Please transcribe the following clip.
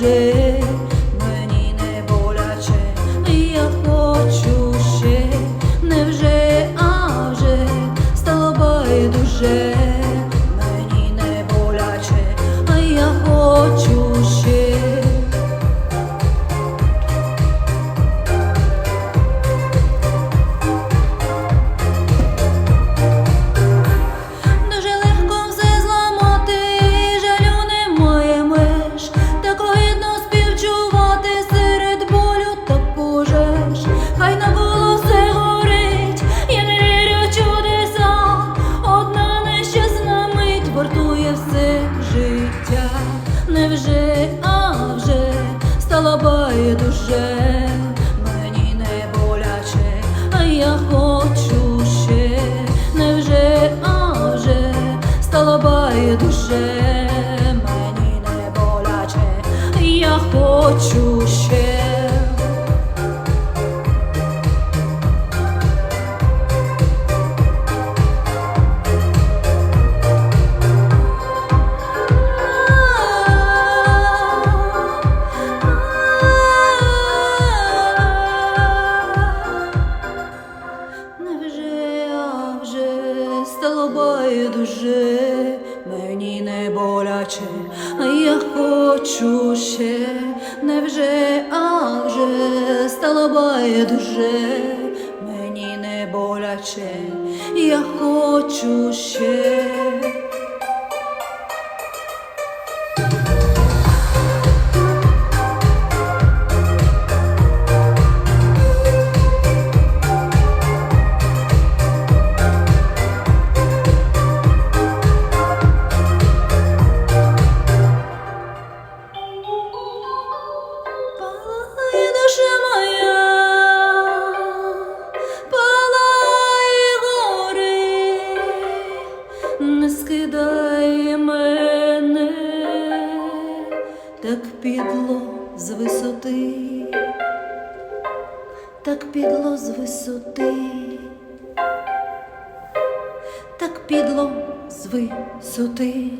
j'ai невже, а вже стало байдуже, мені не боляче, а я хочу ще, невже, а вже стало байдуже, мені не боляче, я хочу ще. Стало байдуже, мені не боляче, я хочу ще, невже а вже стало байдуже, мені не боляче, я хочу ще. Не скидай мене так підло з висоти, так підло з висоти, так підло з висоти.